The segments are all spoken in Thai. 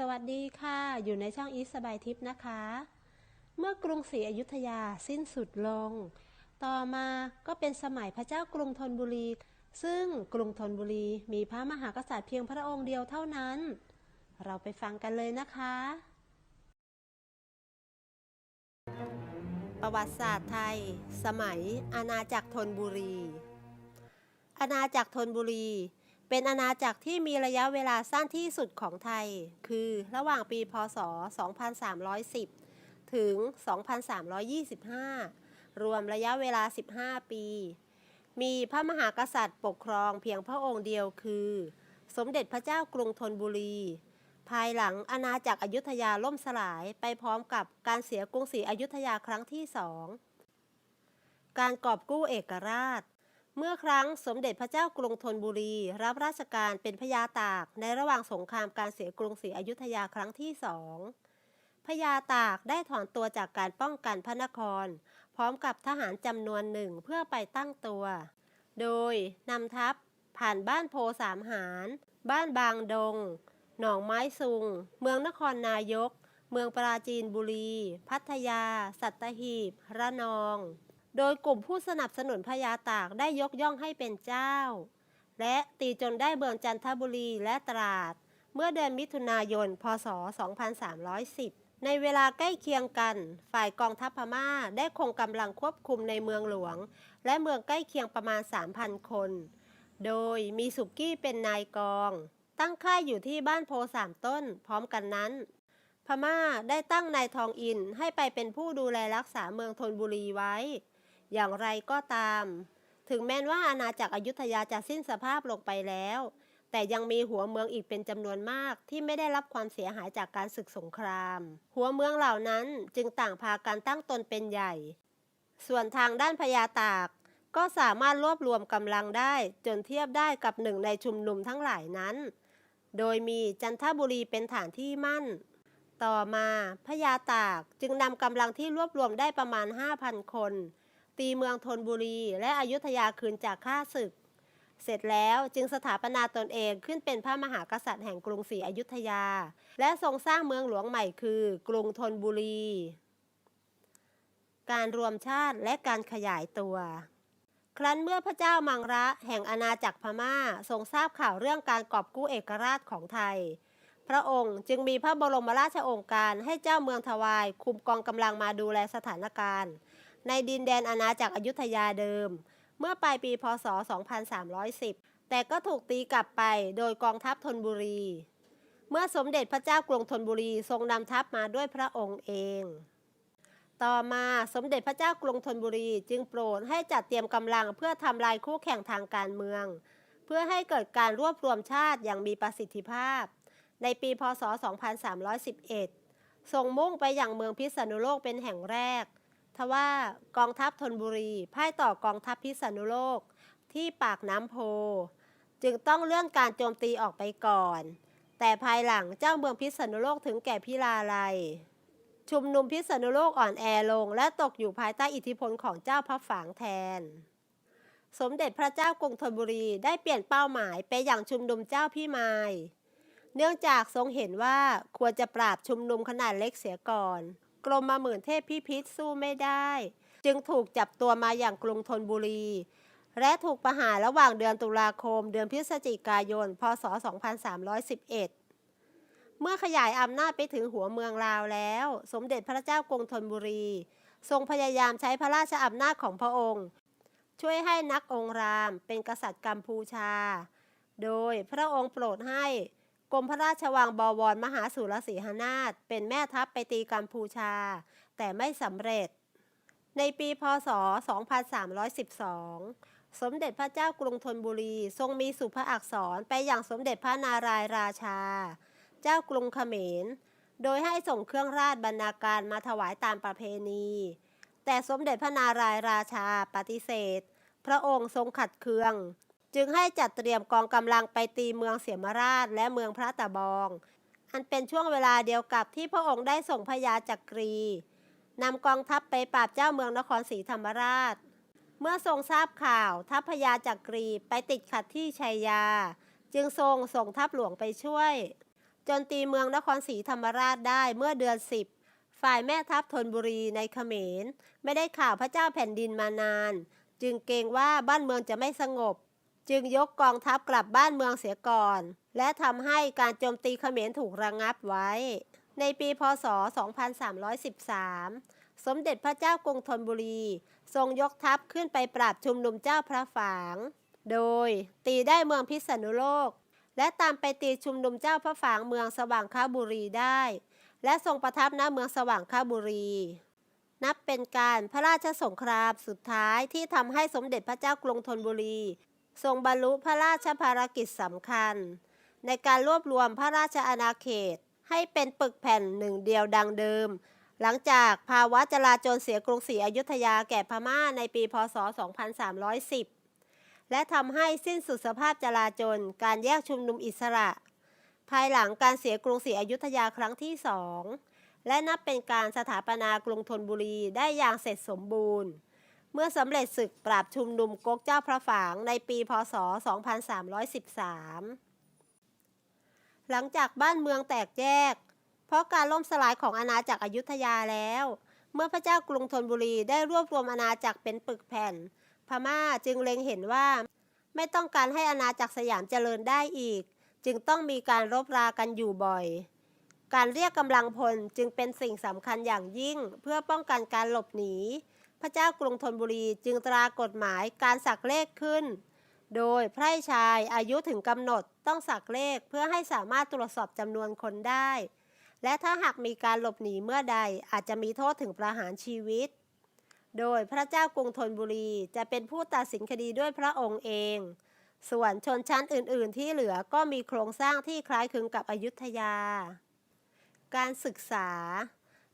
สวัสดีค่ะ อยู่ในช่องอีสบายทิพย์นะคะ เมื่อกรุงศรีอยุธยาสิ้นสุดลง ต่อมาก็เป็นสมัยพระเจ้ากรุงธนบุรี ซึ่งกรุงธนบุรีมีพระมหากษัตริย์เพียงพระองค์เดียวเท่านั้น เราไปฟังกันเลยนะคะ ประวัติศาสตร์ไทย สมัยอาณาจักรธนบุรี อาณาจักรธนบุรี เป็นอาณาจักรที่มีระยะเวลาสั้นที่สุดของไทย คือระหว่างปีพศ 2310 ถึง 2325 รวมระยะเวลา 15 ปี มีพระมหากษัตริย์ปกครองเพียงพระองค์เดียวคือ สมเด็จพระเจ้ากรุงธนบุรี ภายหลังอาณาจักรอยุธยาล่มสลายไปพร้อมกับการเสียกรุงศรีอยุธยาครั้งที่สอง การกอบกู้เอกราช เมื่อครั้งสมเด็จพระเจ้ากรุงธนบุรี รับราชการเป็นพญาตาก ในระหว่างสงครามการเสียกรุงศรีอยุธยาครั้งที่สองพญาตากได้ถอนตัวจากการป้องกันพระนคร พร้อมกับทหารจำนวนหนึ่งเพื่อไปตั้งตัว โดยนำทัพผ่านบ้านโพสามหาร บ้านบางดง หนองไม้ซุง เมืองนครนายก เมืองปราจีนบุรี พัทยา สัตหีบ ระนอง โดยกลุ่มผู้สนับสนุนพญาตากได้ยกย่องให้เป็นเจ้า และตีจนได้เมืองจันทบุรีและตราด เมื่อเดือนมิถุนายน พศ 2310 ในเวลาใกล้เคียงกัน ฝ่ายกองทัพพม่าได้คงกำลังควบคุมในเมืองหลวง และเมืองใกล้เคียงประมาณ 3,000 คน โดยมีสุกี้เป็นนายกอง ตั้งค่ายอยู่ที่บ้านโพสามต้น พร้อมกันนั้นพม่าได้ตั้งนายทองอินให้ไปเป็นผู้ดูแลรักษาเมืองธนบุรีไว้ อย่างไรก็ตาม ถึงแม้ว่าอาณาจักรอยุธยาจะสิ้นสภาพลงไปแล้ว แต่ยังมีหัวเมืองอีกเป็นจำนวนมากที่ไม่ได้รับความเสียหายจากการศึกสงคราม หัวเมืองเหล่านั้นจึงต่างพากันตั้งตนเป็นใหญ่ ส่วนทางด้านพญาตากก็สามารถรวบรวมกำลังได้จนเทียบได้กับหนึ่งในชุมนุมทั้งหลายนั้น โดยมีจันทบุรีเป็นฐานที่มั่น ต่อมาพญาตากจึงนำกำลังที่รวบรวมได้ประมาณ 5,000 คน ตีเมืองธนบุรี และอยุธยาคืนจากข้าศึก เสร็จแล้วจึงสถาปนาตนเองขึ้นเป็นพระมหากษัตริย์แห่งกรุงศรีอยุธยา และทรงสร้างเมืองหลวงใหม่คือ กรุงธนบุรี การรวมชาติและการขยายตัว ครั้นเมื่อพระเจ้ามังระแห่งอาณาจักรพม่าทรงทราบข่าวเรื่องการกอบกู้เอกราชของไทยพระองค์จึงมีพระบรมราชโองการให้เจ้าเมืองทวาย คุมกองกำลังมาดูแลสถานการณ์ ในดินแดนอาณาจักรอยุธยาเดิม เมื่อปลายปีพศ 2310 แต่ก็ถูกตีกลับไปโดยกองทัพธนบุรี เมื่อสมเด็จพระเจ้ากรุงธนบุรีทรงนำทัพมาด้วยพระองค์เอง ต่อมาสมเด็จพระเจ้ากรุงธนบุรีจึงโปรดให้จัดเตรียมกำลังเพื่อทำลายคู่แข่งทางการเมือง เพื่อให้เกิดการรวบรวมชาติอย่างมีประสิทธิภาพ ในปีพศ 2311ทรงมุ่งไปอย่างเมืองพิษณุโลกเป็นแห่งแรก ทว่ากองทัพธนบุรีพ่ายต่อกองทัพพิษณุโลกที่ปากน้ำโพ จึงต้องเลื่อนการโจมตีออกไปก่อน แต่ภายหลังเจ้าเมืองพิษณุโลกถึงแก่พิลาลัย ชุมนุมพิษณุโลกอ่อนแอลง และตกอยู่ภายใต้อิทธิพลของเจ้าพระฝางแทน สมเด็จพระเจ้ากรุงธนบุรีได้เปลี่ยนเป้าหมายไปอย่างชุมนุมเจ้าพี่มาย เนื่องจากทรงเห็นว่าควรจะปราบชุมนุมขนาดเล็กเสียก่อน กรมมาหมื่นเทพพิพิธสู้ไม่ได้ จึงถูกจับตัวมาอย่างกรุงธนบุรี และถูกประหารระหว่างเดือนตุลาคม เดือนพฤศจิกายน พศ 2311 เมื่อขยายอำนาจไปถึงหัวเมืองลาวแล้ว สมเด็จพระเจ้ากรุงธนบุรี ทรงพยายามใช้พระราชอำนาจของพระองค์ ช่วยให้นักองรามเป็นกษัตริย์กัมพูชา โดยพระองค์โปรดให้ กรมพระราชวังบวรมหาสุรสีหนาถเป็นแม่ทัพไปตีกัมพูชา แต่ไม่สำเร็จ ในปีพศ 2312 สมเด็จพระเจ้ากรุงธนบุรีทรงมีสุภอักษรไปอย่างสมเด็จพระนารายราชา เจ้ากรุงเขมร โดยให้ส่งเครื่องราชบรรณาการมาถวายตามประเพณี แต่สมเด็จพระนารายราชาปฏิเสธ พระองค์ทรงขัดเคือง จึงให้จัดเตรียมกองกำลังไปตีเมืองเสียมราชและเมืองพระตะบอง อันเป็นช่วงเวลาเดียวกับที่พระองค์ได้ส่งพญาจักรีนำกองทัพไปปราบเจ้าเมืองนครศรีธรรมราช เมื่อทรงทราบข่าวทัพพญาจักรีไปติดขัดที่ชัยยา จึงทรงส่งทัพหลวงไปช่วย จนตีเมืองนครศรีธรรมราชได้เมื่อเดือนสิบฝ่ายแม่ทัพธนบุรีในเขมร ไม่ได้ข่าวพระเจ้าแผ่นดินมานาน จึงเกรงว่าบ้านเมืองจะไม่สงบ จึงยกกองทัพกลับบ้านเมืองเสียก่อน และทำให้การโจมตีเขมรถูกระงงับไว้ ในปีพศ 2313 สมเด็จพระเจ้ากรุงธนบุรี ทรงยกทัพขึ้นไปปราบชุมนุมเจ้าพระฝาง โดยตีได้เมืองพิษณุโลก และตามไปตีชุมนุมเจ้าพระฝางเมืองสว่างคาบุรีได้ และทรงประทับณเมืองสว่างคาบุรีนับเป็นการพระราชสงครามสุดท้ายที่ทำให้สมเด็จพระเจ้ากรุงธนบุรี ทรงบรรลุพระราชภารกิจสำคัญ ในการรวบรวมพระราชอาณาเขต ให้เป็นปึกแผ่นหนึ่งเดียวดังเดิม หลังจากภาวะจลาจลเสียกรุงศรีอยุธยาแก่พม่าในปี พศ 2310 และทำให้สิ้นสุดสภาพจลาจลการแยกชุมนุมอิสระ ภายหลังการเสียกรุงศรีอยุธยาครั้งที่สองและนับเป็นการสถาปนากรุงธนบุรีได้อย่างเสร็จสมบูรณ์ เมื่อสำเร็จศึกปราบชุมนุมก๊กเจ้าพระฝางในปีพศ 2313 หลังจากบ้านเมืองแตกแยก เพราะการล่มสลายของอาณาจักรอยุธยาแล้ว เมื่อพระเจ้ากรุงธนบุรีได้รวบรวมอาณาจักรเป็นปึกแผ่น พม่าจึงเล็งเห็นว่า ไม่ต้องการให้อาณาจักรสยามเจริญได้อีก จึงต้องมีการรบรากันอยู่บ่อยการเรียกกำลังพลจึงเป็นสิ่งสำคัญอย่างยิ่งเพื่อป้องกันการหลบหนี พระเจ้ากรุงธนบุรีจึงตรากฎหมายการสักเลขขึ้น โดยไพร่ชายอายุถึงกำหนดต้องสักเลขเพื่อให้สามารถตรวจสอบจำนวนคนได้ และถ้าหากมีการหลบหนีเมื่อใดอาจจะมีโทษถึงประหารชีวิต โดยพระเจ้ากรุงธนบุรีจะเป็นผู้ตัดสินคดีด้วยพระองค์เอง ส่วนชนชั้นอื่น ๆ ที่เหลือก็มีโครงสร้างที่คล้ายคลึงกับอยุธยา การศึกษา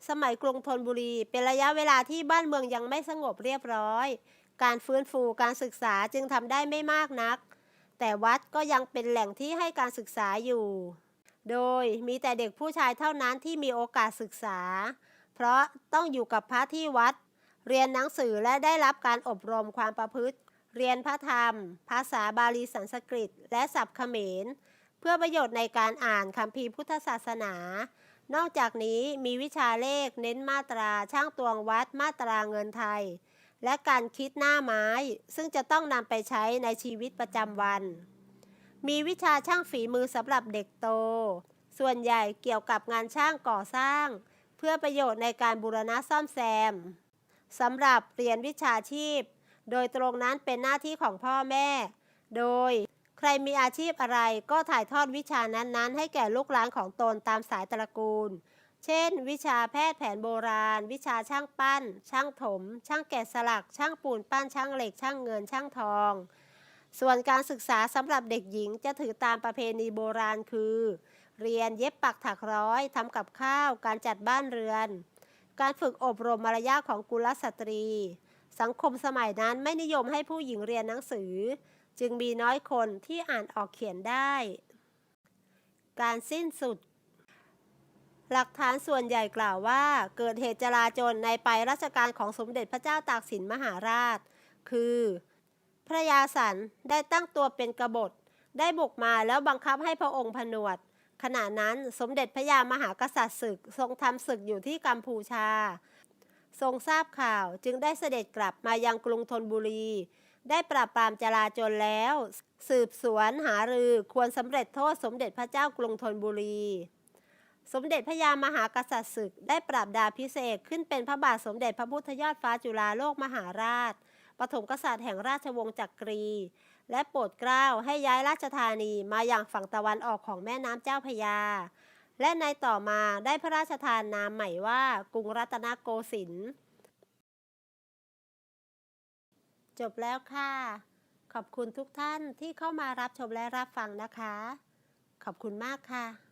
สมัยกรุงธนบุรี เป็นระยะเวลาที่บ้านเมืองยังไม่สงบเรียบร้อย การฟื้นฟูการศึกษาจึงทำได้ไม่มากนัก แต่วัดก็ยังเป็นแหล่งที่ให้การศึกษาอยู่ โดยมีแต่เด็กผู้ชายเท่านั้นที่มีโอกาสศึกษา เพราะต้องอยู่กับพระที่วัด เรียนหนังสือและได้รับการอบรมความประพฤติ เรียนพระธรรม ภาษาบาลีสันสกฤต และศัพท์เขมร เพื่อประโยชน์ในการอ่านคัมภีร์พุทธศาสนา นอกจากนี้มีวิชาเลขเน้นมาตราช่างตวงวัดมาตราเงินไทย และการคิดหน้าไม้ ซึ่งจะต้องนำไปใช้ในชีวิตประจำวัน มีวิชาช่างฝีมือสำหรับเด็กโต ส่วนใหญ่เกี่ยวกับงานช่างก่อสร้าง เพื่อประโยชน์ในการบูรณะซ่อมแซมสำหรับเรียนวิชาชีพ โดยตรงนั้นเป็นหน้าที่ของพ่อแม่ โดย ใครมีอาชีพอะไรก็ถ่ายทอดวิชานั้นๆ ให้แก่ลูกหลานของตนตามสายตระกูล เช่น วิชาแพทย์แผนโบราณ วิชาช่างปั้น ช่างถม ช่างแกะสลัก ช่างปูนปั้น ช่างเหล็ก ช่างเงิน ช่างทอง ส่วนการศึกษาสำหรับเด็กหญิงจะถือตามประเพณีโบราณคือ เรียนเย็บปักถักร้อยทำกับข้าว การจัดบ้านเรือน การฝึกอบรมมารยาทของกุลสตรี สังคมสมัยนั้นไม่นิยมให้ผู้หญิงเรียนหนังสือ จึงมีน้อยคนที่อ่านออกเขียนได้ การสิ้นสุด หลักฐานส่วนใหญ่กล่าวว่าเกิดเหตุจลาจลในปลายรัชกาลของสมเด็จพระเจ้าตากสินมหาราช คือพระยาสันได้ตั้งตัวเป็นกบฏ ได้บุกมาแล้วบังคับให้พระองค์ผนวด ขณะนั้นสมเด็จพระยามหากษัตริย์ศึกทรงทำศึกอยู่ที่กัมพูชา ทรงทราบข่าวจึงได้เสด็จกลับมายังกรุงธนบุรี ได้ปราบปรามจลาจลแล้ว สืบสวนหารือควรสำเร็จโทษสมเด็จพระเจ้ากรุงธนบุรี สมเด็จพระยามหากษัตริย์ศึกได้ปราบดาพิเศษขึ้นเป็นพระบาทสมเด็จพระพุทธยอดฟ้าจุฬาโลกมหาราช ปฐมกษัตริย์แห่งราชวงศ์จักรี และโปรดเกล้าให้ย้ายราชธานีมาอย่างฝั่งตะวันออกของแม่น้ำเจ้าพยา และในต่อมาได้พระราชทานนามใหม่ว่ากรุงรัตนโกสินทร์ จบแล้วค่ะ ขอบคุณทุกท่านที่เข้ามารับชมและรับฟังนะคะ ขอบคุณมากค่ะ